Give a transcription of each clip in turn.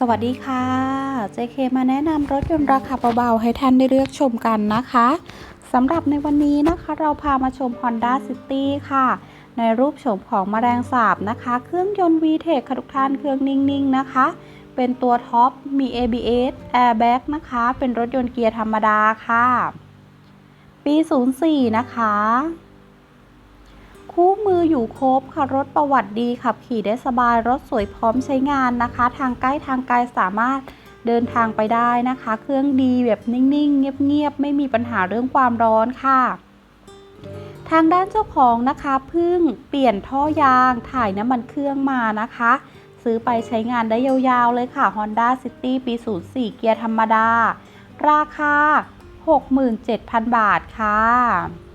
สวัสดีค่ะ JK มาแนะนำรถยนต์ราคาเบาๆ ให้ท่านได้เลือกชมกันนะคะสำหรับในวันนี้นะคะเราพามาชม Honda City ค่ะ ในรูปโฉมของแมลงสาบนะคะ เครื่องยนต์ VTEC ค่ะทุกท่านเครื่องนิ่งๆนะคะ เป็นตัวท็อปมี ABS Airbag นะคะ เป็นรถยนต์เกียร์ธรรมดาค่ะ ปี 04 นะคะ อยู่ครบค่ะรถประวัติดีขับขี่ได้สบายรถสวยพร้อมใช้งานนะคะ ทางใกล้ทางไกลสามารถเดินทางไปได้นะคะ เครื่องดีแบบนิ่งๆ เงียบๆ ไม่มีปัญหาเรื่องความร้อนค่ะ ทางด้านเจ้าของนะคะเพิ่งเปลี่ยนท่อยางถ่ายน้ำมันเครื่องมานะคะ ซื้อไปใช้งานได้ยาวๆ เลยค่ะ Honda City ปี 04 เกียร์ธรรมดา ราคา 67,000 บาทค่ะ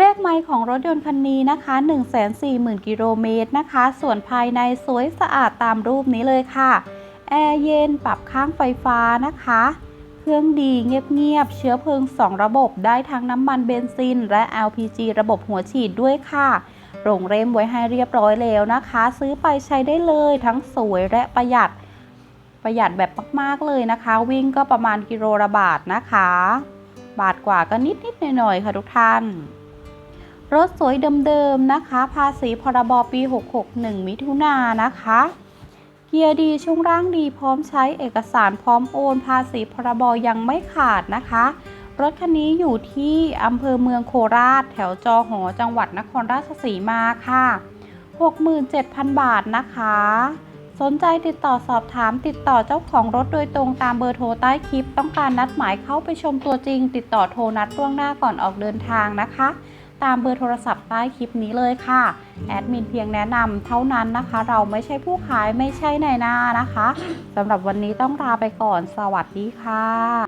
เลขไมล์ของรถยนต์คันนี้นะคะ140,000 กิโลเมตรนะคะ ส่วนภายในสวยสะอาดตามรูปนี้เลยค่ะ แอร์เย็นปรับข้างไฟฟ้านะคะ เครื่องดีเงียบๆ เชื้อเพลิง 2 ระบบได้ทั้งน้ำมันเบนซิน และ LPG ระบบหัวฉีดด้วยค่ะโรงเรมไว้ให้เรียบร้อยแล้วนะคะ ซื้อไปใช้ได้เลยทั้งสวยและประหยัด ประหยัดแบบมากๆเลยนะคะ วิ่งก็ประมาณกิโลละบาทนะคะ บาทกว่าก็นิดๆหน่อยๆค่ะทุกท่าน รถสวยเดิมๆนะคะ ภาษีพรบปี 661 มิถุนายนนะคะ เกียร์ดีช่วงร่างดีพร้อมใช้เอกสารพร้อมโอน ภาษีพรบยังไม่ขาดนะคะ รถคันนี้อยู่ที่อำเภอเมืองโคราช แถวจอหอจังหวัดนครราชสีมาค่ะ 67,000 บาทนะคะ สนใจติดต่อสอบถามติดต่อเจ้าของรถโดยตรงตามเบอร์โทรใต้คลิป ต้องการนัดหมายเข้าไปชมตัวจริง ติดต่อโทรนัดล่วงหน้าก่อนออกเดินทางนะคะ ตามเบอร์โทรศัพท์ใต้คลิปนี้เลยค่ะ แอดมินเพียงแนะนำเท่านั้นนะคะ เราไม่ใช่ผู้ขายไม่ใช่ในายหน้านะคะสำหรับวันนี้ต้องลาไปก่อน สวัสดีค่ะ